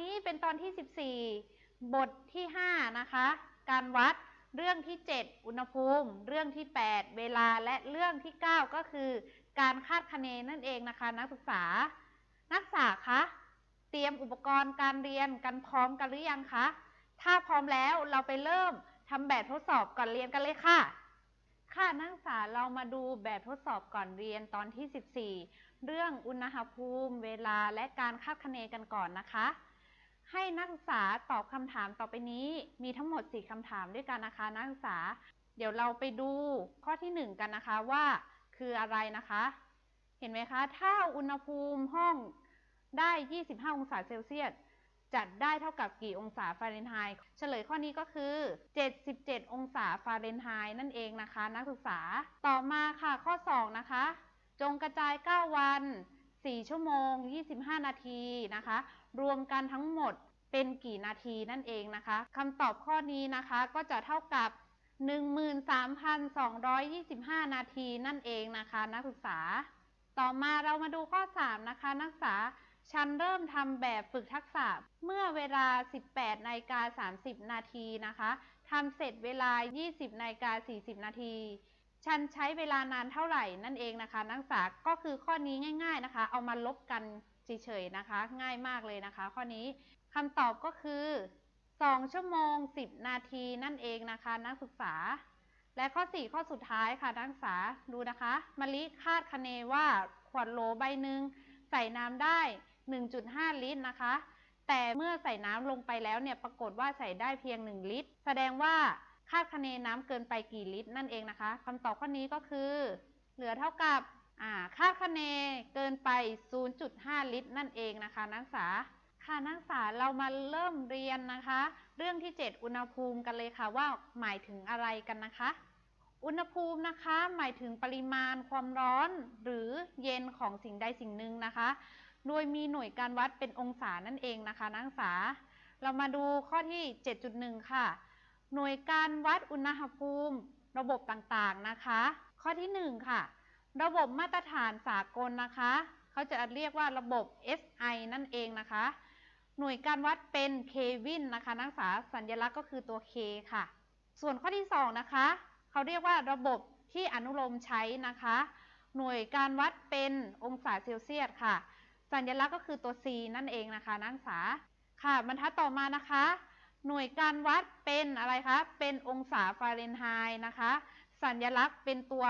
นี้เป็นตอนที่ 14 บทที่ 5 นะคะ การวัดเรื่องที่ 7 อุณหภูมิ เรื่องที่ 8 เวลาและเรื่องที่ 9 ก็คือ การคาดคะเนนั่นเองนะคะ นักศึกษา นักศึกษาคะเตรียมอุปกรณ์การเรียนกันพร้อมกันหรือยังคะ ถ้าพร้อมแล้วเราไปเริ่มทำแบบทดสอบก่อนเรียนกันเลยค่ะ ค่ะนักศึกษาเรามาดูแบบทดสอบก่อนเรียนตอนที่ 14 เรื่องอุณหภูมิ เวลาและการคาดคะเนกันก่อนนะคะ ให้นักศึกษาตอบคำถามต่อไปนี้ มีทั้งหมด 4คำถามด้วยกันนะคะ นักศึกษา เดี๋ยวเราไปดูข้อที่ 1 กันนะคะว่าคืออะไรนะคะ เห็นไหมคะ ถ้าอุณหภูมิห้องได้ 25 องศาเซลเซียสจัดได้เท่ากับกี่องศาฟาเรนไฮต์ เฉลยข้อนี้ก็คือ 77 องศาฟาเรนไฮต์นั่นเองนะคะ นักศึกษา ต่อมาค่ะข้อ 2 นะคะ จงกระจาย 9 วัน 4 ชั่วโมง 25 นาทีนะคะ รวมกันทั้งหมดเป็นกี่นาทีนั่นเองนะคะคำตอบข้อนี้นะคะก็จะเท่ากับ 13,225 นาทีนั่นเองนะคะ นักศึกษา ต่อมาเรามาดูข้อ 3 นะคะ นักศึกษาฉันเริ่มทำแบบฝึกทักษะเมื่อเวลา 18นาฬิกา30 นาทีนะคะทำเสร็จเวลา 20นาฬิกา40 นาที ฉันใช้เวลานานเท่าไหร่นั่นเองนะคะ นักศึกษาก็คือข้อนี้ง่าย ๆนะคะ เอามาลบกัน เฉยๆนะคะ ง่ายมากเลยนะคะ ข้อนี้คำตอบก็คือ 2 ชั่วโมง 10 นาทีนั่นเองนะคะ นักศึกษา และข้อ 4 ข้อสุดท้ายค่ะนักศึกษาดูนะคะมะลิคาดคะเนว่าขวดโหลใบหนึ่งใส่น้ำได้ 1.5 ลิตรนะคะ แต่เมื่อใส่น้ำลงไปแล้วเนี่ยปรากฏว่าใส่ได้เพียง 1 ลิตร แสดงว่าคาดคะเนน้ำเกินไปกี่ลิตรนั่นเองนะคะคำตอบข้อนี้ก็คือ เหลือเท่ากับ ค่าคะเนเกินไป 0.5 ลิตร นั่นเองนะคะ นักศึกษา ค่ะนักศึกษาเรามาเริ่มเรียนนะคะ เรื่องที่ 7 อุณหภูมิกันเลยค่ะว่าหมายถึงอะไรกันนะคะ อุณหภูมินะคะหมายถึงปริมาณความร้อนหรือเย็นของสิ่งใดสิ่งหนึ่งนะคะ โดยมีหน่วยการวัดเป็นองศานั่นเองนะคะ นักศึกษา เรามาดูข้อที่ 7.1 ค่ะ หน่วยการวัดอุณหภูมิระบบต่างๆนะคะ ข้อที่ 1 ค่ะ ระบบมาตรฐานสากลนะคะ เขาจะเรียกว่าระบบ SI นั่นเองนะคะ หน่วยการวัดเป็นเควินนะคะ นักศึกษาสัญลักษณ์ก็คือตัว K ค่ะ ส่วนข้อที่ 2 นะคะ เขาเรียกว่าระบบที่อนุโลมใช้นะคะ หน่วยการวัดเป็นองศาเซลเซียสค่ะ สัญลักษณ์ก็คือตัว C นั่นเองนะคะ นักศึกษา ค่ะ บรรทัดต่อมานะคะ หน่วยการวัดเป็นอะไรคะ เป็นองศาฟาเรนไฮต์นะคะ สัญลักษณ์เป็นตัว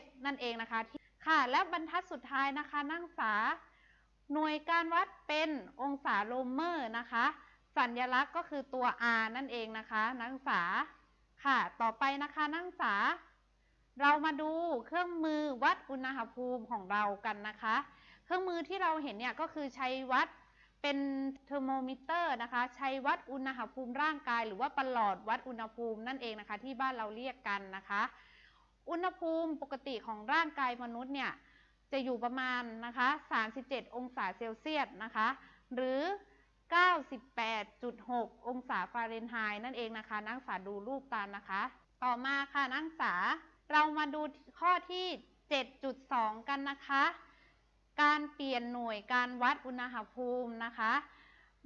F นั่นเองนะคะที่ค่ะ และบรรทัดสุดท้ายนะคะ นักศึกษา หน่วยการวัดเป็นองศาโลเมอร์นะคะ สัญลักษณ์ก็คือตัว R นั่นเองนะคะ นักศึกษาค่ะ ต่อไปนะคะนักศึกษา เรามาดูเครื่องมือวัดอุณหภูมิของเรากันนะคะ เครื่องมือที่เราเห็นเนี่ยก็คือใช้วัดเป็นเทอร์โมมิเตอร์นะคะ ใช้วัดอุณหภูมิร่างกาย หรือว่าประหลอดวัดอุณหภูมินั่นเองนะคะ ที่บ้านเราเรียกกันนะคะ อุณหภูมิปกติของร่างกายมนุษย์เนี่ยจะอยู่ประมาณนะคะ37 องศาเซลเซียสนะคะ หรือ 98.6 องศาฟาเรนไฮต์นั่นเองนะคะนักศึกษาดูรูปตามนะคะ ต่อมาค่ะนักศึกษาเรามาดูข้อที่ 7.2 กันนะคะ การเปลี่ยนหน่วยการวัดอุณหภูมินะคะ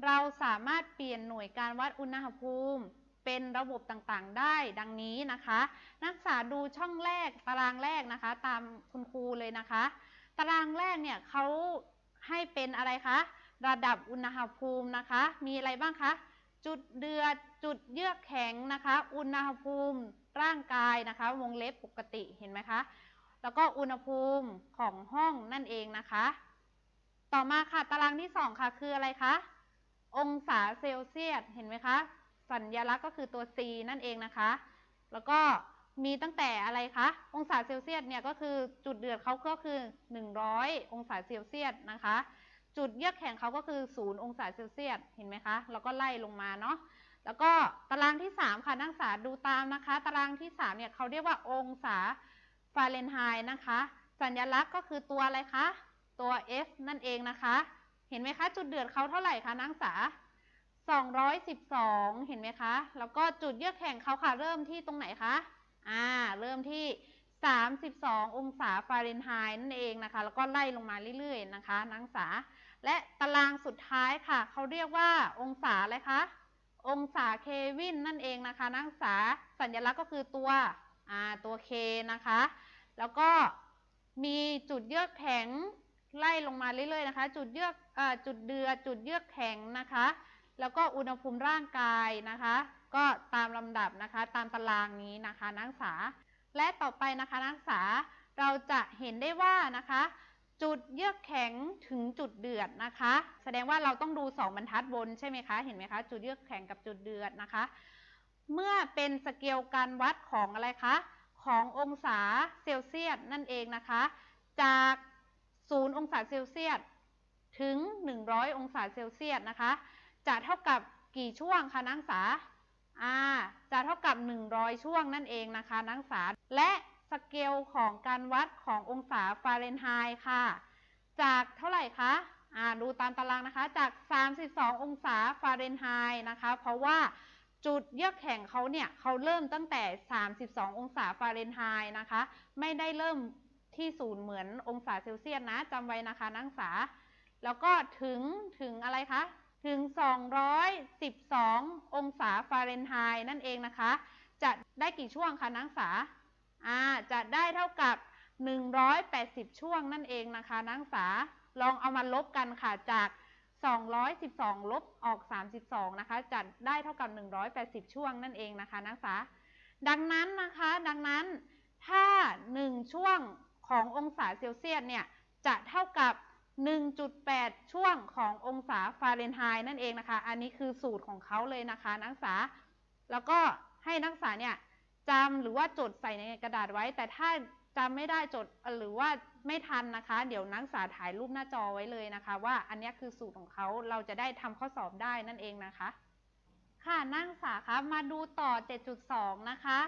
เราสามารถเปลี่ยนหน่วยการวัดอุณหภูมิ เป็นระบบต่างๆ ได้ดังนี้นะคะ นักศึกษาดูช่องแรกตารางแรกนะคะ ตามคุณครูเลยนะคะ ตารางแรกเนี่ยเขาให้เป็นอะไรคะ ระดับอุณหภูมินะคะ มีอะไรบ้างคะ จุดเดือด จุดเยือกแข็งนะคะ อุณหภูมิร่างกายนะคะ วงเล็บปกติเห็นไหมคะ แล้วก็อุณหภูมิของห้องนั่นเองนะคะ ต่อมาค่ะตารางที่ 2 ค่ะคืออะไรคะ องศาเซลเซียสเห็นไหมคะ สัญลักษณ์ก็คือตัว C นั่นเองนะคะ แล้วก็มีตั้งแต่อะไรคะ องศาเซลเซียสเนี่ยก็คือจุดเดือดเขาก็คือ 100 องศาเซลเซียสนะคะ จุดเยือกแข็งเขาก็คือ 0 องศาเซลเซียส เห็นไหมคะ แล้วก็ไล่ลงมาเนาะ แล้วก็ตารางที่ 3 ค่ะนักศึกษาดูตามนะคะ ตารางที่3เนี่ยเขาเรียกว่าองศาฟาเรนไฮต์นะคะ สัญลักษณ์ก็คือตัวอะไรคะ ตัว F นั่นเองนะคะ เห็นไหมคะ จุดเดือดเขาเท่าไหร่คะนักศึกษา 212 เห็นไหมคะ แล้วก็จุดเยือกแข็งเขาค่ะ เริ่มที่ตรงไหนคะ อ่า เริ่มที่ 32 องศาฟาเรนไฮต์นั่นเองนะคะ แล้วก็ไล่ลงมาเรื่อยๆนะคะนักศึกษา และตารางสุดท้ายค่ะ เขาเรียกว่าองศาอะไรคะ องศาเควินนั่นเองนะคะ นักศึกษา สัญลักษณ์ก็คือตัว อ่า ตัว K นะคะ แล้วก็มีจุดเยือกแข็งไล่ลงมาเรื่อยๆนะคะ จุดเยือก อ่อจุดเดือดจุดเยือกแข็งนะคะ แล้วก็อุณหภูมิร่างกายนะคะ ก็ตามลำดับนะคะตามตารางนี้นะคะนักศึกษา และต่อไปนะคะนักศึกษาเราจะเห็นได้ว่านะคะ จุดเยือกแข็งถึงจุดเดือดนะคะ แสดงว่าเราต้องดู 2 บรรทัดบนใช่ไหมคะเห็นไหมคะจุดเยือกแข็งกับจุดเดือดนะคะ เมื่อเป็นสเกลการวัดของอะไรคะขององศาเซลเซียสนั่นเองนะคะ จาก0องศาเซลเซียสถึง 100 องศาเซลเซียสนะคะ จะเท่ากับกี่ช่วงคะนักศึกษาอ่าจะเท่ากับ 100 ช่วงนั่นเองนะคะนักศึกษา และสเกลของการวัดขององศาฟาเรนไฮต์ค่ะ จากเท่าไหร่คะอ่าดูตามตารางนะคะ จาก 32 องศาฟาเรนไฮต์นะคะ เพราะว่าจุดเยือกแข็งเขาเนี่ยเขาเริ่มตั้งแต่ 32 องศาฟาเรนไฮต์นะคะ ไม่ได้เริ่มที่ศูนย์เหมือนองศาเซลเซียสนะจำไว้นะคะนักศึกษา แล้วก็ถึงถึงอะไรคะ ถึง 212 องศาฟาเรนไฮต์นั่นเองนะคะ จะได้กี่ช่วงคะนักศึกษาอ่าจะได้เท่ากับ 180 ช่วงนั่นเองนะคะนักศึกษาลองเอามาลบกันค่ะจาก 212 ลบออก 32 นะคะจะได้เท่ากับ 180 ช่วงนั่นเองนะคะนักศึกษา ดังนั้นนะคะดังนั้นถ้า 1 ช่วงขององศาเซลเซียสเนี่ยจะเท่ากับ 1.8 ช่วงขององศาฟาเรนไฮต์นั่นเองนะคะ อันนี้คือสูตรของเขาเลยนะคะนักศึกษา แล้วก็ให้นักศึกษาเนี่ยจำหรือว่าจดใส่ในกระดาษไว้ แต่ถ้าจำไม่ได้จดหรือว่าไม่ทันนะคะ เดี๋ยวนักศึกษาถ่ายรูปหน้าจอไว้เลยนะคะ ว่าอันนี้คือสูตรของเขาเราจะได้ทำข้อสอบได้นั่นเองนะคะ ค่ะนักศึกษาคะมาดูต่อ 7.2 นะคะ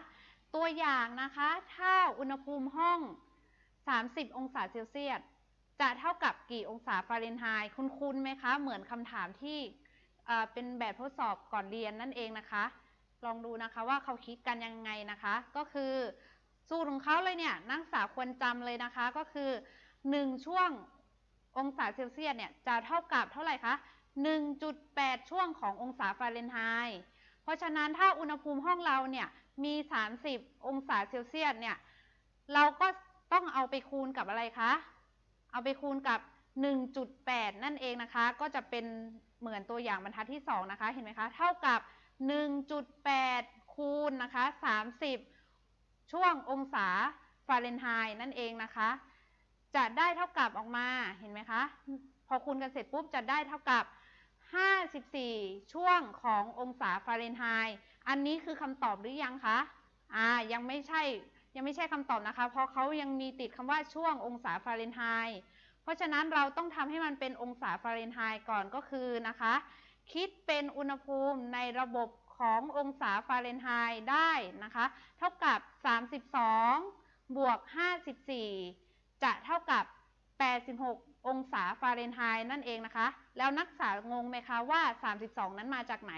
ตัวอย่างนะคะ ถ้าอุณหภูมิห้อง 30 องศาเซลเซียส จะเท่ากับกี่องศาฟาเรนไฮต์คุณคุณไหมคะ เหมือนคำถามที่เอ่อเป็นแบบทดสอบก่อนเรียนนั่นเองนะคะ ลองดูนะคะว่าเขาคิดกันยังไงนะคะ ก็คือสูตรของเขาเลยเนี่ยนักศึกษาควรจำเลยนะคะก็คือ 1 ช่วงองศาเซลเซียสเนี่ยจะเท่ากับเท่าไหร่คะ 1.8 ช่วงขององศาฟาเรนไฮต์เพราะฉะนั้นถ้าอุณหภูมิห้องเราเนี่ยมี 30 องศาเซลเซียสเนี่ยเราก็ต้องเอาไปคูณกับอะไรคะ เอาไปคูณกับ 1.8 นั่นเองนะคะ ก็จะเป็นเหมือนตัวอย่างบรรทัดที่ 2 นะคะ เห็นไหมคะ เท่ากับ 1.8 คูณนะคะ 30 ช่วงองศาฟาเรนไฮต์นั่นเองนะคะ จะได้เท่ากับออกมา เห็นไหมคะ พอคูณกันเสร็จปุ๊บจะได้เท่ากับ 54 ช่วงขององศาฟาเรนไฮต์อันนี้คือคำตอบหรือยังคะ อ่า ยังไม่ใช่ ยังไม่ใช่คำตอบนะคะ เพราะเขายังมีติดคำว่าช่วงองศาฟาเรนไฮต์เพราะฉะนั้นเราต้องทำให้มันเป็นองศาฟาเรนไฮต์ก่อนก็คือนะคะ คิดเป็นอุณหภูมิในระบบขององศาฟาเรนไฮต์ได้นะคะ เท่ากับ 32 บวก 54 จะเท่ากับ 86 องศาฟาเรนไฮต์นั่นเองนะคะ แล้วนักศึกษางงไหมคะว่า 32 นั้นมาจากไหน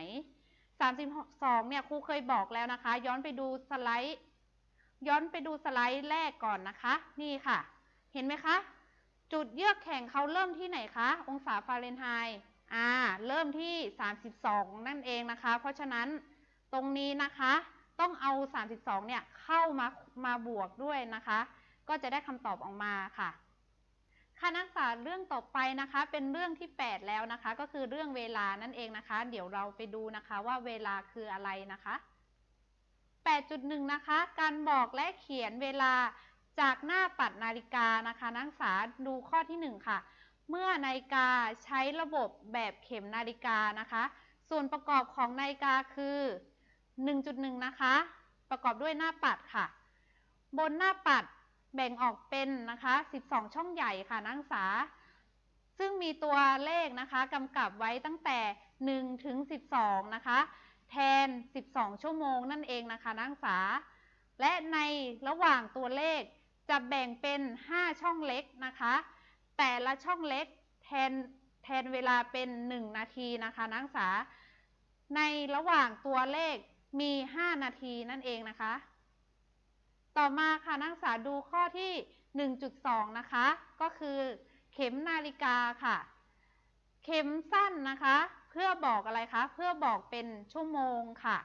32 เนี่ยครูเคยบอกแล้วนะคะ ย้อนไปดูสไลด์ ย้อนไปดูสไลด์แรกก่อนนะคะ นี่ค่ะ เห็นไหมคะ จุดเยือกแข็งเขาเริ่มที่ไหนคะ องศาฟาเรนไฮต์อ่า เริ่มที่ 32 นั่นเองนะคะ เพราะฉะนั้นตรงนี้นะคะ ต้องเอา 32 เนี่ย เข้ามามาบวกด้วยนะคะ ก็จะได้คำตอบออกมาค่ะค่ะนักศึกษาเรื่องต่อไปนะคะ เป็นเรื่องที่ 8 แล้วนะคะ ก็คือเรื่องเวลานั่นเองนะคะ เดี๋ยวเราไปดูนะคะว่าเวลาคืออะไรนะคะ 8.1 นะคะ การบอกและเขียนเวลาจากหน้าปัดนาฬิกานะคะนักศึกษาดูข้อที่ 1 ค่ะ เมื่อนาฬิกาใช้ระบบแบบเข็มนาฬิกานะคะ ส่วนประกอบของนาฬิกาคือ 1.1 นะคะ ประกอบด้วยหน้าปัดค่ะ บนหน้าปัดแบ่งออกเป็นนะคะ 12 ช่องใหญ่ค่ะนักศึกษา ซึ่งมีตัวเลขนะคะกำกับไว้ตั้งแต่ 1 ถึง 12 นะคะ แทน 12 ชั่วโมงนั่นเองนะคะนักศึกษา และในระหว่างตัวเลขจะแบ่งเป็น 5 ช่องเล็กนะคะ แต่ละช่องเล็กแทนแทนเวลาเป็น 1 นาทีนะคะนักศึกษา ในระหว่างตัวเลขมี 5 นาทีนั่นเองนะคะ ต่อมาค่ะนักศึกษาดูข้อที่ 1.2 นะคะ ก็คือเข็มนาฬิกาค่ะ เข็มสั้นนะคะ พื่อบอกอะไรคะ เพื่อบอกเป็นชั่วโมงค่ะ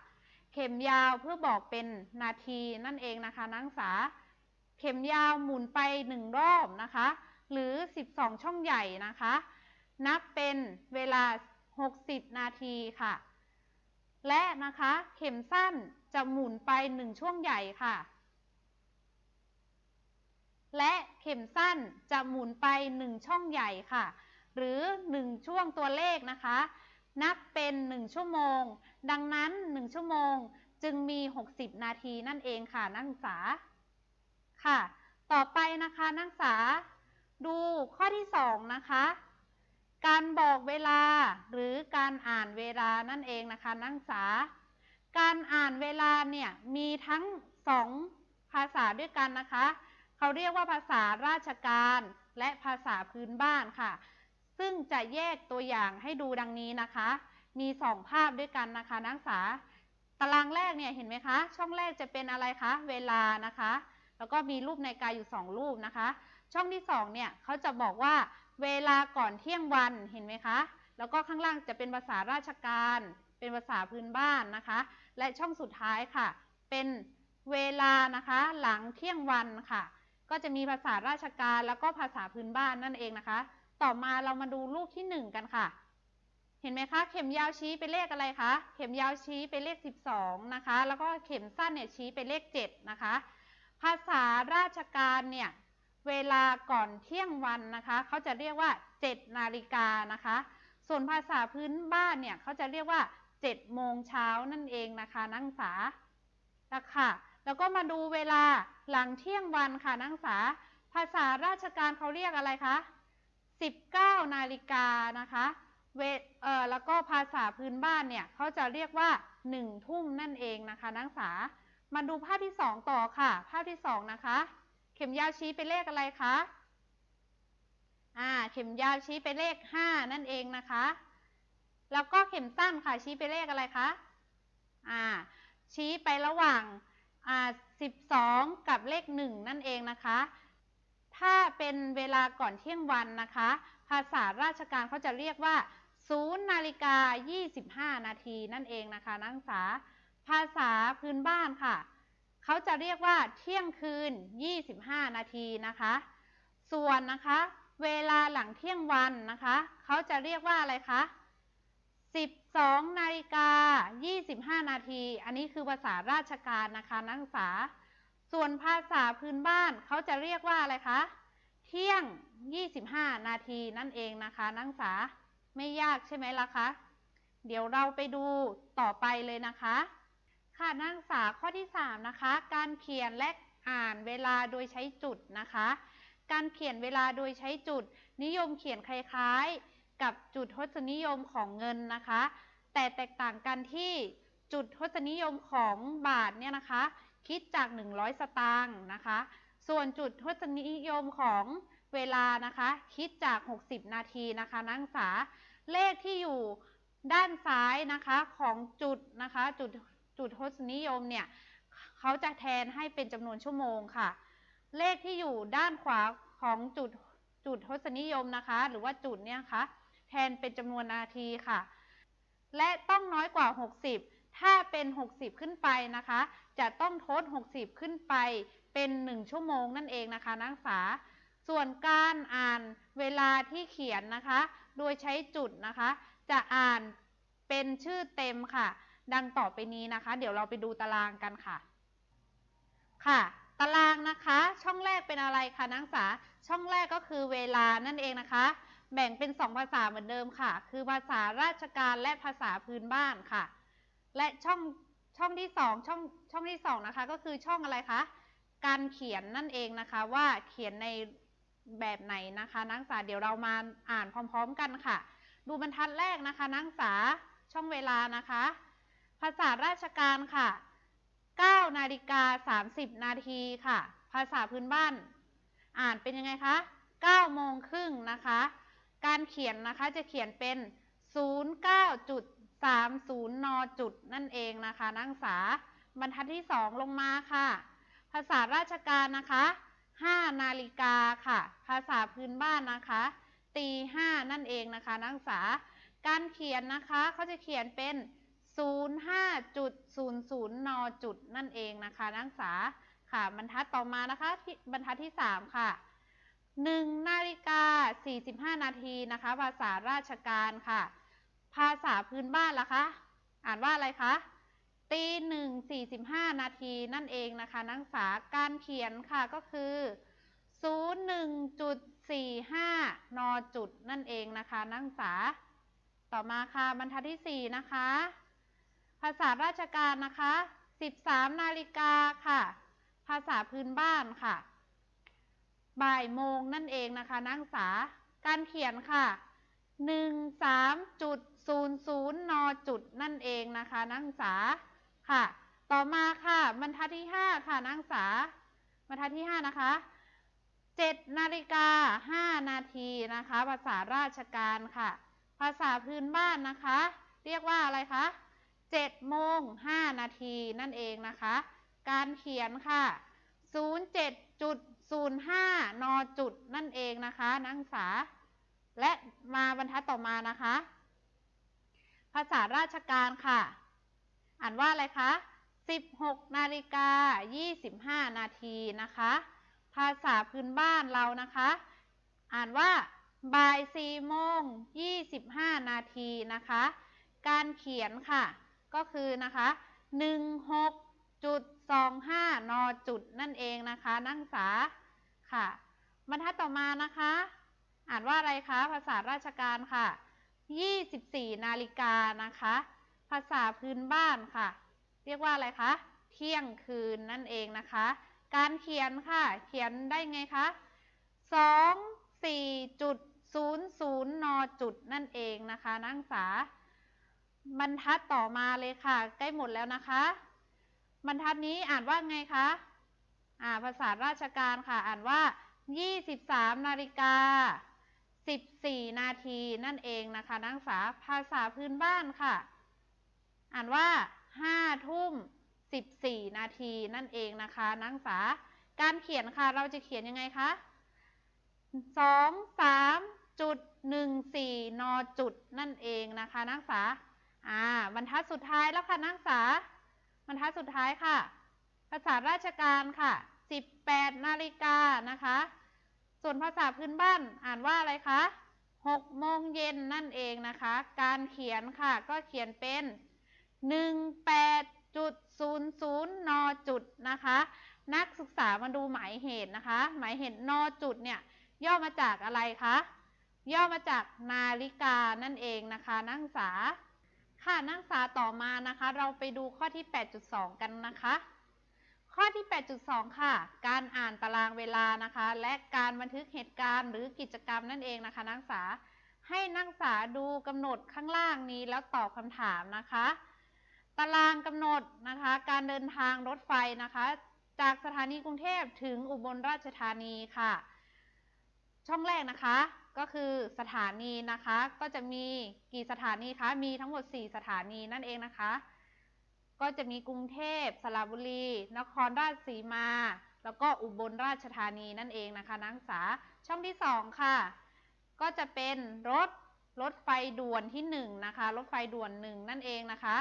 เข็มยาวเพื่อบอกเป็นนาทีนั่นเองนะคะนักศึกษา เข็มยาวหมุนไปหนึ่งรอบนะคะ หรือ 12 ช่องใหญ่นะคะ นับเป็นเวลา 60 นาทีค่ะ และนะคะเข็มสั้นจะหมุนไป 1 ช่วงใหญ่ค่ะ และเข็มสั้นจะหมุนไป 1 ช่องใหญ่ค่ะหรือ 1 ช่วงตัวเลขนะคะ นับเป็น 1 ชั่วโมง ดังนั้น 1 ชั่วโมงจึงมี 60 นาทีนั่นเองค่ะนักศึกษา ค่ะ ต่อไปนะคะนักศึกษา ดูข้อที่ 2 นะคะ การบอกเวลาหรือการอ่านเวลานั่นเองนะคะนักศึกษา การอ่านเวลาเนี่ยมีทั้ง 2 ภาษาด้วยกันนะคะ เขาเรียกว่าภาษาราชการและภาษาพื้นบ้านค่ะ ซึ่งจะแยกตัวอย่างให้ดูดังนี้นะคะ มี 2 ภาพด้วยกันนะคะ นักศึกษา ตารางแรกเนี่ยเห็นไหมคะ ช่องแรกจะเป็นอะไรคะ เวลานะคะ แล้วก็มีรูปในาฬิกาอยู่ 2 รูปนะคะ ช่องที่2เนี่ยเขาจะบอกว่าเวลาก่อนเที่ยงวันเห็นไหมคะ แล้วก็ข้างล่างจะเป็นภาษาราชการ เป็นภาษาพื้นบ้านนะคะ และช่องสุดท้ายค่ะ เป็นเวลานะคะ หลังเที่ยงวันค่ะ ก็จะมีภาษาราชการแล้วก็ภาษาพื้นบ้านนั่นเองนะคะ ต่อมาเรามาดูรูปที่ 1 กันค่ะ เห็นไหมคะ เข็มยาวชี้เป็นเลขอะไรคะ เข็มยาวชี้เป็นเลข 12 นะคะ แล้วก็เข็มสั้นเนี่ยชี้เป็นเลข 7 นะคะ ภาษาราชการเนี่ยเวลาก่อนเที่ยงวันนะคะ เขาจะเรียกว่า 7 นาฬิกานะคะ ส่วนภาษาพื้นบ้านเนี่ยเขาจะเรียกว่า 7 โมงเช้านั่นเองนะคะนักศึกษาแล้วค่ะแล้วก็มาดูเวลาหลังเที่ยงวันค่ะนักศึกษา ภาษาราชการเขาเรียกอะไรคะ 19 นาฬิกานะคะเวเอ่อแล้วก็ภาษาพื้นบ้านเนี่ยเขาจะเรียกว่า 1 ทุ่มนั่นเองนะคะนักศึกษามาดูภาพที่ 2 ต่อค่ะ ภาพที่ 2 นะคะ เข็มยาวชี้เป็นเลขอะไรคะอ่าเข็มยาวชี้เป็นเลข 5 นั่นเองนะคะ แล้วก็เข็มสั้นค่ะชี้เป็นเลขอะไรคะอ่าชี้ไประหว่างอ่า12 กับเลข 1 นั่นเองนะคะ ถ้าเป็นเวลาก่อนเที่ยงวันนะคะ ภาษาราชการเขาจะเรียกว่า0นาฬิกา 25 นาทีนั่นเองนะคะนักศึกษา ภาษาพื้นบ้านค่ะ เขาจะเรียกว่าเที่ยงคืน 25 นาทีนะคะ ส่วนนะคะ เวลาหลังเที่ยงวันนะคะ เขาจะเรียกว่าอะไรคะ 12นาฬิกา 25 นาที อันนี้คือภาษาราชการนะคะนักศึกษา ส่วนภาษาพื้นบ้านเขาจะเรียกว่าอะไรคะ เที่ยง 25 นาทีนั่นเองนะคะ นักศึกษาไม่ยากใช่ไหมล่ะคะ เดี๋ยวเราไปดูต่อไปเลยนะคะ ค่ะนักศึกษาข้อที่ 3 นะคะ การเขียนและอ่านเวลาโดยใช้จุดนะคะ การเขียนเวลาโดยใช้จุด นิยมเขียนคล้ายๆ กับจุดทศนิยมของเงินนะคะ แต่แตกต่างกันที่จุดทศนิยมของบาทเนี่ยนะคะ คิดจาก 100 สตางค์นะคะ ส่วนจุดทศนิยมของเวลานะคะ คิดจาก 60 นาทีนะคะนักศึกษาเลขที่อยู่ด้านซ้ายนะคะของจุดนะคะจุดจุดทศนิยมเนี่ยเขาจะแทนให้เป็นจำนวนชั่วโมงค่ะ เลขที่อยู่ด้านขวาของจุดจุดทศนิยมนะคะ หรือว่าจุดเนี่ยคะแทนเป็นจำนวนนาทีค่ะ และต้องน้อยกว่า 60 ถ้าเป็น 60 ขึ้นไปนะคะ จะต้องทด 60 ขึ้นไปเป็น 1 ชั่วโมงนั่นเองนะคะ นักศึกษา ส่วนการอ่านเวลาที่เขียนนะคะ โดยใช้จุดนะคะ จะอ่านเป็นชื่อเต็มค่ะ ดังต่อไปนี้นะคะ เดี๋ยวเราไปดูตารางกันค่ะ ค่ะตารางนะคะ ช่องแรกเป็นอะไรคะนักศึกษา ช่องแรกก็คือเวลานั่นเองนะคะ แบ่งเป็น 2 ภาษาเหมือนเดิมค่ะ คือภาษาราชการและภาษาพื้นบ้านค่ะ และช่อง ช่องที่สองช่องช่องที่สองนะคะก็คือช่องอะไรคะการเขียนนั่นเองนะคะว่าเขียนในแบบไหนนะคะนักศึกษาเดี๋ยวเรามาอ่านพร้อม ๆ กันค่ะ ดูบรรทัดแรกนะคะ นักศึกษาช่องเวลานะคะ ภาษาราชการค่ะ 9 นาฬิกา 30 นาทีค่ะ ภาษาพื้นบ้าน อ่านเป็นยังไงคะ9โมงครึ่งนะคะ การเขียนนะคะจะเขียนเป็น 30 น จุดนั่นเองนะคะ นักศึกษาบรรทัดที่ 2 ลงมาค่ะ ภาษาราชการนะคะ 5 นาฬิกาค่ะ ภาษาพื้นบ้านนะคะ ตี5นั่นเองนะคะ นักศึกษา การเขียนนะคะเขาจะเขียนเป็น 05.00 น จุดนั่นเองนะคะ นักศึกษาค่ะ บรรทัดต่อมานะคะบรรทัดที่ 3 ค่ะ 1 นาฬิกา 45 นาทีนะคะ ภาษาราชการค่ะ ภาษาพื้นบ้านล่ะคะ อ่านว่าอะไรคะตีหนึ่งสี่สิบห้านาทีนั่นเองนะคะ นักศึกษาการเขียนค่ะก็คือศูนย์หนึ่งจุดสี่ห้านจุดนั่นเองนะคะ นักศึกษา ต่อมาค่ะบรรทัดที่สี่นะคะ ภาษาราชการนะคะสิบสามนาฬิกาค่ะ ภาษาพื้นบ้านค่ะ บ่ายโมงนั่นเองนะคะ นักศึกษาการเขียนค่ะหนึ่งสามจุด ศูนย์ศูนย์นจุดนั่นเองนะคะนักศึกษาค่ะ ต่อมาค่ะบรรทัดที่ห้าค่ะนักศึกษาบรรทัดที่ห้านะคะเจ็ดนาฬิกาห้านาทีนะคะ ภาษาราชการค่ะ ภาษาพื้นบ้านนะคะ เรียกว่าอะไรคะเจ็ดโมงห้านาทีนั่นเองนะคะ การเขียนค่ะศูนย์เจ็ดจุดศูนย์ห้านจุดนั่นเองนะคะ นักศึกษา และมาบรรทัดต่อมานะคะ ภาษาราชการค่ะ อ่านว่าอะไรคะ 16นาฬิกา25 นาทีนะคะ ภาษาพื้นบ้านเรานะคะ อ่านว่าบ่าย4โมง25นาทีนะคะ การเขียนค่ะ ก็คือนะคะ16.25นจุดนั่นเองนะคะนักศึกษาค่ะ บรรทัดต่อมานะคะ อ่านว่าอะไรคะ ภาษาราชการค่ะ 24 นาฬิกานะคะ ภาษาพื้นบ้านค่ะ เรียกว่าอะไรคะ เที่ยงคืนนั่นเองนะคะ การเขียนค่ะ เขียนได้ไงคะ 2 4จุด00นจุดนั่นเองนะคะนักศึกษา บรรทัดต่อมาเลยค่ะ ใกล้หมดแล้วนะคะ บรรทัดนี้อ่านว่าไงคะอ่าภาษาราชการค่ะ อ่านว่า 23 นาฬิกา 14 นาทีนั่นเองนะคะ นักศึกษาภาษาพื้นบ้านค่ะ อ่านว่า5ทุ่ม14 นาทีนั่นเองนะคะ นักศึกษาการเขียนค่ะ เราจะเขียนยังไงคะ2 3จุด14นจุดนั่นเองนะคะนักศึกษาอ่าบรรทัดสุดท้ายแล้วค่ะนักศึกษาบรรทัดสุดท้ายค่ะ ภาษาราชการค่ะ 18 นาฬิกานะคะ ส่วนภาษาพื้นบ้านอ่านว่าอะไรคะ6โมงเย็นนั่นเองนะคะ การเขียนค่ะก็เขียนเป็น18.00นจุดนะคะ นักศึกษามาดูหมายเหตุนะคะ หมายเหตุนจุดเนี่ยย่อมาจากอะไรคะ ย่อมาจากนาฬิกานั่นเองนะคะ นักศึกษา ค่ะนักศึกษาต่อมานะคะ เราไปดูข้อที่ 8.2 กันนะคะ ข้อที่ 8.2 ค่ะ การอ่านตารางเวลานะคะ และการบันทึกเหตุการณ์หรือกิจกรรมนั่นเองนะคะ นักศึกษา ให้นักศึกษาดูกำหนดข้างล่างนี้แล้วตอบคำถามนะคะ ตารางกำหนดนะคะ การเดินทางรถไฟนะคะ จากสถานีกรุงเทพถึงอุบลราชธานีค่ะ ช่องแรกนะคะ ก็คือสถานีนะคะ ก็จะมีกี่สถานีคะ มีทั้งหมด 4 สถานีนั่นเองนะคะ ก็จะมีกรุงเทพสระบุรี นครราชสีมา แล้วก็อุบลราชธานีนั่นเองนะคะ นักศึกษาช่องที่ 2 ค่ะ ก็จะเป็นรถรถไฟด่วนที่1นะคะ รถไฟด่วน1นั่นเองนะคะ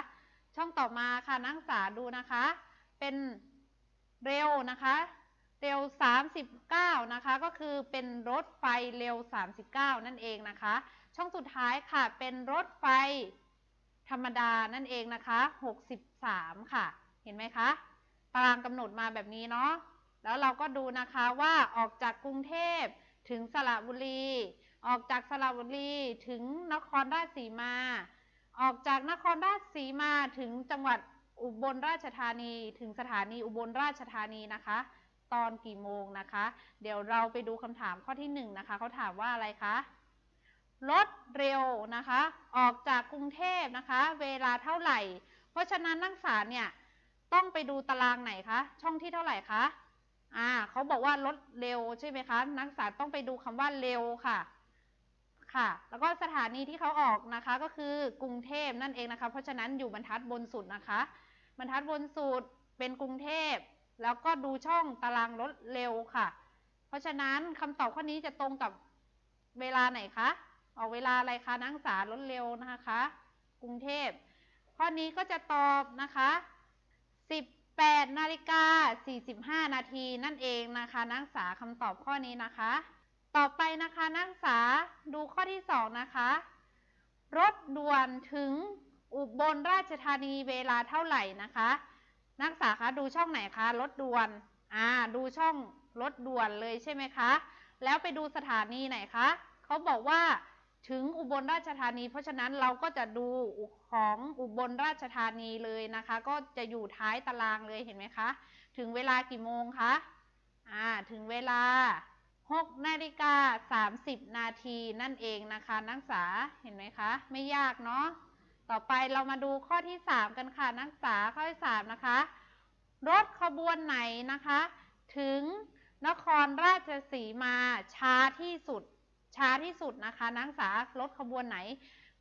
ช่องต่อมาค่ะนักศึกษาดูนะคะ เป็นเร็วนะคะ เร็ว 39 นะคะ ก็คือเป็นรถไฟเร็ว 39 นั่นเองนะคะ ช่องสุดท้ายค่ะ เป็นรถไฟ ธรรมดานั่นเองนะคะ 63 ค่ะ เห็นไหมคะ ตารางกำหนดมาแบบนี้เนาะ แล้วเราก็ดูนะคะว่าออกจากกรุงเทพถึงสระบุรี ออกจากสระบุรีถึงนครราชสีมา ออกจากนครราชสีมาถึงจังหวัดอุบลราชธานี ถึงสถานีอุบลราชธานีนะคะ ตอนกี่โมงนะคะ เดี๋ยวเราไปดูคำถามข้อที่หนึ่งนะคะเขาถามว่าอะไรคะ รถเร็วนะคะ ออกจากกรุงเทพนะคะ เวลาเท่าไหร่ เพราะฉะนั้นนักศึกษาเนี่ยต้องไปดูตารางไหนคะ ช่องที่เท่าไหร่คะ อ่าเขาบอกว่ารถเร็วใช่ไหมคะ นักศึกษาต้องไปดูคำว่าเร็วค่ะ ค่ะ แล้วก็สถานีที่เขาออกนะคะก็คือกรุงเทพนั่นเองนะคะ เพราะฉะนั้นอยู่บรรทัดบนสุดนะคะ บรรทัดบนสุดเป็นกรุงเทพ แล้วก็ดูช่องตารางรถเร็วค่ะ เพราะฉะนั้นคำตอบข้อนี้จะตรงกับเวลาไหนคะ ออกเวลาอะไรคะนักศึกษารถเร็วนะคะ กรุงเทพ ข้อนี้ก็จะตอบนะคะ 18นาฬิกา45 นาทีนั่นเองนะคะนักศึกษาคำตอบข้อนี้นะคะ ต่อไปนะคะนักศึกษาดูข้อที่สองนะคะ รถด่วนถึงอุบลราชธานีเวลาเท่าไหร่นะคะ นักศึกษาคะดูช่องไหนคะรถด่วนอ่าดูช่องรถด่วนเลยใช่ไหมคะ แล้วไปดูสถานีไหนคะเขาบอกว่า ถึงอุบลราชธานี เพราะฉะนั้นเราก็จะดูของอุบลราชธานีเลยนะคะ ก็จะอยู่ท้ายตารางเลยเห็นไหมคะ ถึงเวลากี่โมงคะอ่าถึงเวลา6นาฬิกา30 นาทีนั่นเองนะคะ นักศึกษาเห็นไหมคะ ไม่ยากเนาะต่อไปเรามาดูข้อที่ 3 กันค่ะนักศึกษาข้อที่ 3 นะคะ รถขบวนไหนนะคะ ถึงนครราชสีมาช้าที่สุด ช้าที่สุดนะคะ นักศึกษารถขบวนไหน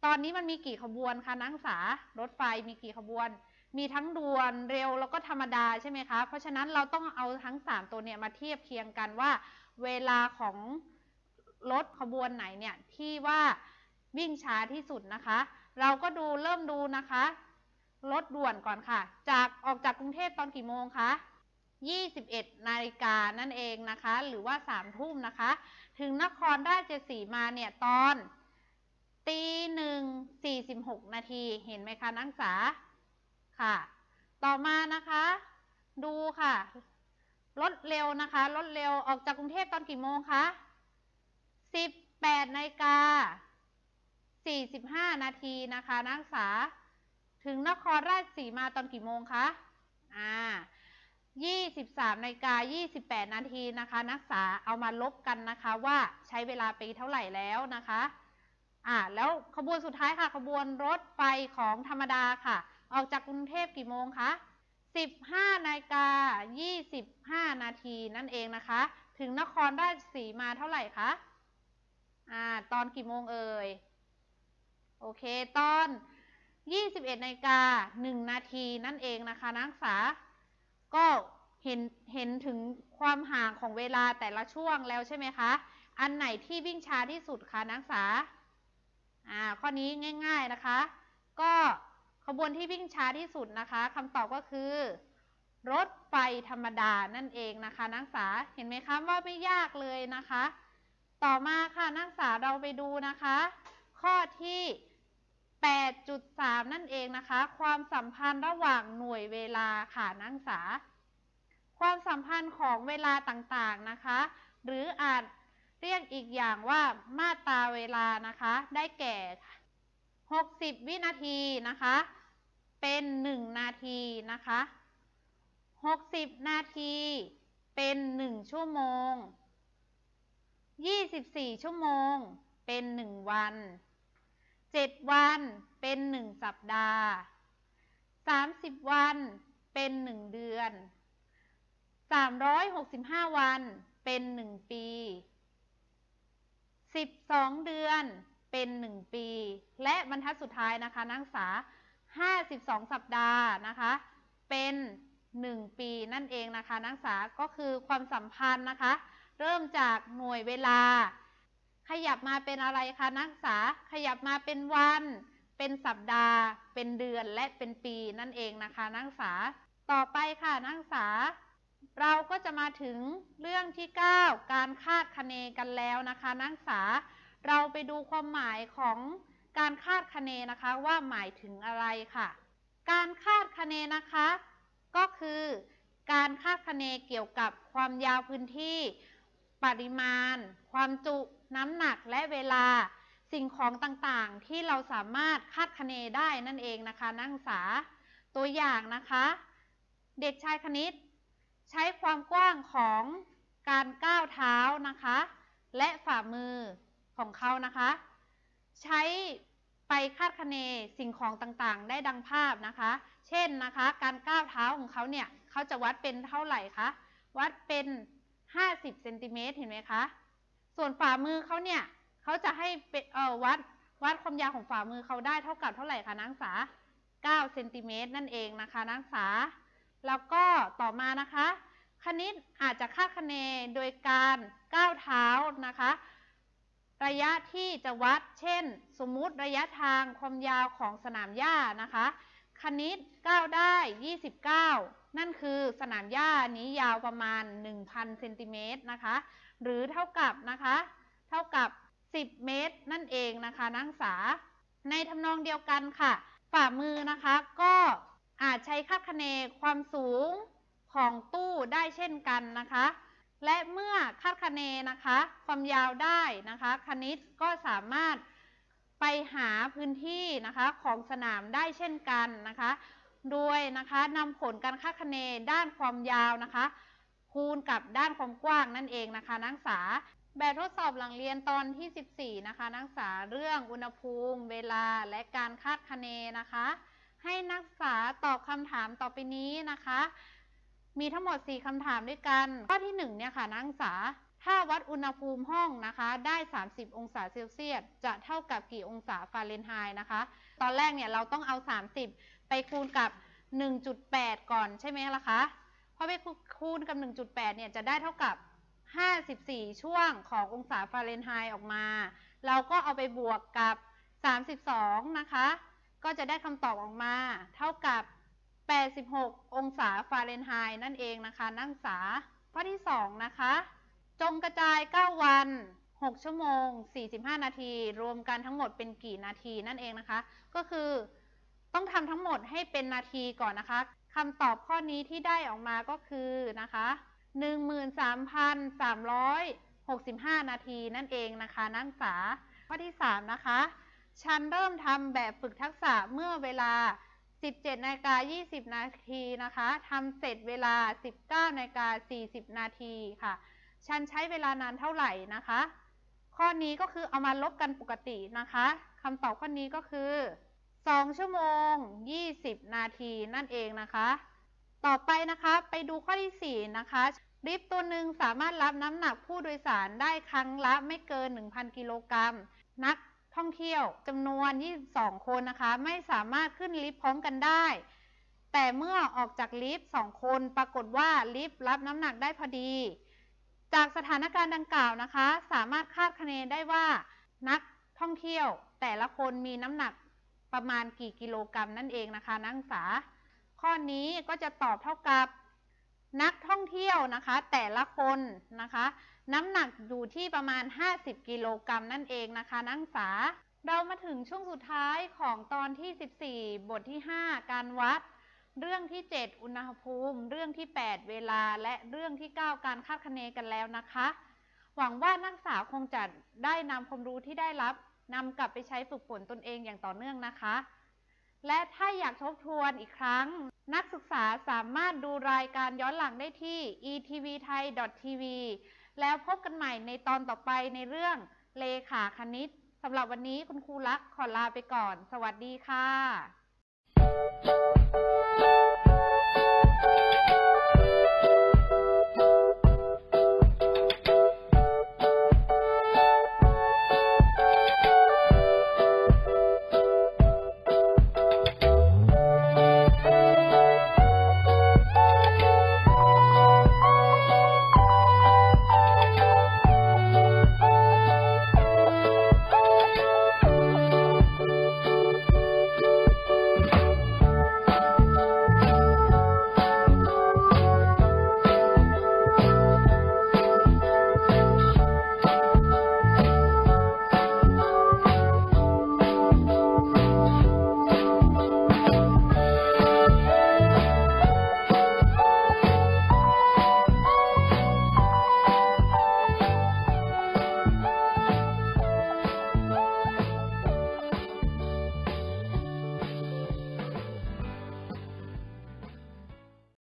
ตอนนี้มันมีกี่ขบวนคะนักศึกษารถไฟมีกี่ขบวน มีทั้งด่วนเร็วแล้วก็ธรรมดาใช่ไหมคะ เพราะฉะนั้นเราต้องเอาทั้ง 3 ตัวเนี่ยมาเทียบเคียงกันว่า เวลาของรถขบวนไหนเนี่ยที่ว่าวิ่งช้าที่สุดนะคะ เราก็ดูเริ่มดูนะคะรถด่วนก่อนค่ะ จากออกจากกรุงเทพตอนกี่โมงคะ21 นาฬิกานั่นเองนะคะ หรือว่า3ทุ่มนะคะ ถึงนครราชสีมาเนี่ยตอนตีหนึ่งสี่สิบหกนาทีเห็นไหมคะนักศึกษาค่ะ ต่อมานะคะ ดูค่ะ รถเร็วนะคะ รถเร็วออกจากกรุงเทพตอนกี่โมงคะ18นาฬิกา45นาทีนะคะนักศึกษา ถึงนครราชสีมาตอนกี่โมงคะอ่า 23นาฬิกา28 นาทีนะคะ นักศึกษาเอามาลบกันนะคะว่าใช้เวลาไปเท่าไหร่แล้วนะคะอ่าแล้วขบวนสุดท้ายค่ะขบวนรถไฟของธรรมดาค่ะ ออกจากกรุงเทพกี่โมงคะ15นาฬิกา25 นาทีนั่นเองนะคะ ถึงนครราชสีมาเท่าไหร่คะอ่าตอนกี่โมงเอ่ยโอเคตอน 21นาฬิกา1นาทีนั่นเองนะคะนักศึกษา ก็เห็นเห็นถึงความห่างของเวลาแต่ละช่วงแล้วใช่ไหมคะ อันไหนที่วิ่งช้าที่สุดคะนักศึกษา อ่า ข้อนี้ง่าย ๆนะคะ ก็ขบวนที่วิ่งช้าที่สุดนะคะคำตอบก็คือ รถไฟธรรมดานั่นเองนะคะ นักศึกษาเห็นไหมคะว่าไม่ยากเลยนะคะ ต่อมาค่ะนักศึกษาเราไปดูนะคะ ข้อที่ 8.3 นั่นเองนะคะ ความสัมพันธ์ระหว่างหน่วยเวลาค่ะนักศึกษา ความสัมพันธ์ของเวลาต่างๆนะคะ หรืออาจเรียกอีกอย่างว่ามาตราเวลานะคะ ได้แก่ 60 วินาทีนะคะ เป็น 1 นาทีนะคะ 60 นาที เป็น 1 ชั่วโมง 24 ชั่วโมง เป็น 1 วัน 7 วันเป็น 1 สัปดาห์ 30 วันเป็น 1 เดือน 365 วันเป็น 1 ปี 12 เดือนเป็น 1 ปี และบรรทัดสุดท้ายนะคะนักศึกษา 52 สัปดาห์นะคะ เป็น 1 ปีนั่นเองนะคะนักศึกษาก็คือความสัมพันธ์นะคะ เริ่มจากหน่วยเวลา ขยับมาเป็นอะไรคะนักศึกษาขยับมาเป็นวัน เป็นสัปดาห์ เป็นเดือนและเป็นปีนั่นเองนะคะ นักศึกษา ต่อไปค่ะนักศึกษา เราก็จะมาถึงเรื่องที่ 9 การคาดคะเนกันแล้วนะคะ นักศึกษา เราไปดูความหมายของการคาดคะเนนะคะว่าหมายถึงอะไรค่ะ การคาดคะเนนะคะ ก็คือการคาดคะเนเกี่ยวกับความยาวพื้นที่ ปริมาณ ความจุ น้ำหนักและเวลาสิ่งของต่างๆ ที่เราสามารถคาดคะเนได้นั่นเองนะคะ นักศึกษาตัวอย่างนะคะ เด็กชายคณิต ใช้ความกว้างของการก้าวเท้านะคะ และฝ่ามือของเขานะคะ ใช้ไปคาดคะเนสิ่งของต่างๆ ได้ดังภาพนะคะ เช่นนะคะ การก้าวเท้าของเขาเนี่ยเขาจะวัดเป็นเท่าไหร่คะวัดเป็น 50เซนติเมตรเห็นไหมคะ ส่วนฝ่ามือเขาเนี่ยเขาจะให้เป็นเอ่อวัดวัดความยาวของฝ่ามือเขาได้เท่ากับเท่าไหร่คะนักศึกษา9เซนติเมตรนั่นเองนะคะนักศึกษา แล้วก็ต่อมานะคะ คณิตอาจจะคาดคะเนโดยการก้าวเท้านะคะ ระยะที่จะวัด เช่น สมมุติระยะทางความยาวของสนามหญ้านะคะ คณิตก้าวได้ 29 นั่นคือสนามหญ้านี้ยาวประมาณ 1,000เซนติเมตรนะคะ หรือเท่ากับนะคะ เท่ากับ 10 เมตร นั่นเองนะคะ นักศึกษา ในทำนองเดียวกันค่ะ ฝ่ามือนะคะก็อาจใช้คาดคะเนความสูงของตู้ได้เช่นกันนะคะ และเมื่อคาดคะเนนะคะ ความยาวได้นะคะ คณิตก็สามารถไปหาพื้นที่นะคะของสนามได้เช่นกันนะคะ โดยนะคะนำผลการคาดคะเนด้านความยาวนะคะ คูณกับด้านความกว้างนั่นเองนะคะ นักศึกษา แบบทดสอบหลังเรียนตอนที่ 14 นะคะ นักศึกษาเรื่องอุณหภูมิ เวลาและการคาดคะเนนะคะ ให้นักศึกษาตอบคำถามต่อไปนี้นะคะ มีทั้งหมด 4คำถามด้วยกัน ข้อที่ 1 เนี่ยค่ะ นักศึกษาถ้าวัดอุณหภูมิห้องนะคะได้ 30 องศาเซลเซียสจะเท่ากับกี่องศาฟาเรนไฮต์นะคะ ตอนแรกเนี่ยเราต้องเอา 30 ไปคูณกับ 1.8 ก่อนใช่ไหมล่ะคะพอไป คูณกับ 1.8 เนี่ยจะได้เท่ากับ 54 ช่วงขององศาฟาเรนไฮต์ออกมา เราก็เอาไปบวกกับ 32 นะคะ ก็จะได้คำตอบออกมา เท่ากับ 86 องศาฟาเรนไฮต์นั่นเองนะคะ นักศึกษา ข้อที่ 2 นะคะ จงกระจาย 9 วัน 6 ชั่วโมง 45 นาที รวมกันทั้งหมดเป็นกี่นาทีนั่นเองนะคะ ก็คือต้องทำทั้งหมดให้เป็นนาทีก่อนนะคะคำตอบข้อนี้ที่ได้ออกมาก็คือนะคะ13,365 นาทีนั่นเองนะคะนักศึกษาข้อที่ 3 นะคะ ฉันเริ่มทำแบบฝึกทักษะเมื่อเวลา 17นาฬิกา20 นาทีนะคะทำเสร็จเวลา 19นาฬิกา40 นาทีค่ะ ฉันใช้เวลานานเท่าไหร่นะคะ ข้อนี้ก็คือเอามาลบกันปกตินะคะคำตอบข้อนี้ก็คือ 2 ชั่วโมง 20 นาทีนั่นเองนะคะ ต่อไปนะคะไปดูข้อที่ 4 นะคะลิฟต์ตัวหนึ่งสามารถรับน้ำหนักผู้โดยสารได้ครั้งละไม่เกิน 1,000 กิโลกรัม นักท่องเที่ยวจำนวน 22 คนนะคะ ไม่สามารถขึ้นลิฟต์พร้อมกันได้ แต่เมื่อออกจากลิฟต์2คนปรากฏว่าลิฟต์รับน้ำหนักได้พอดี จากสถานการณ์ดังกล่าวนะคะ สามารถคาดคะเนได้ว่า นักท่องเที่ยวแต่ละคนมีน้ำหนัก ประมาณกี่กิโลกรัมนั่นเองนะคะ นักศึกษา ข้อนี้ก็จะตอบเท่ากับนักท่องเที่ยวนะคะ แต่ละคนนะคะ น้ำหนักอยู่ที่ประมาณ 50 กิโลกรัมนั่นเองนะคะ นักศึกษา เรามาถึงช่วงสุดท้ายของตอนที่ 14 บทที่ 5 การวัด เรื่องที่ 7 อุณหภูมิ เรื่องที่ 8 เวลา และเรื่องที่ 9 การคาดคะเนกันแล้วนะคะ หวังว่านักศึกษาคงจะได้นำความรู้ที่ได้รับ นำกลับไปใช้ฝึกฝนตนเองอย่างต่อเนื่องนะคะ และถ้าอยากทบทวนอีกครั้ง นักศึกษาสามารถดูรายการย้อนหลังได้ที่ etvthai.tv แล้วพบกันใหม่ในตอนต่อไปในเรื่องเลขาคณิตสำหรับวันนี้คุณครูลักษ์ขอลาไปก่อน สวัสดีค่ะ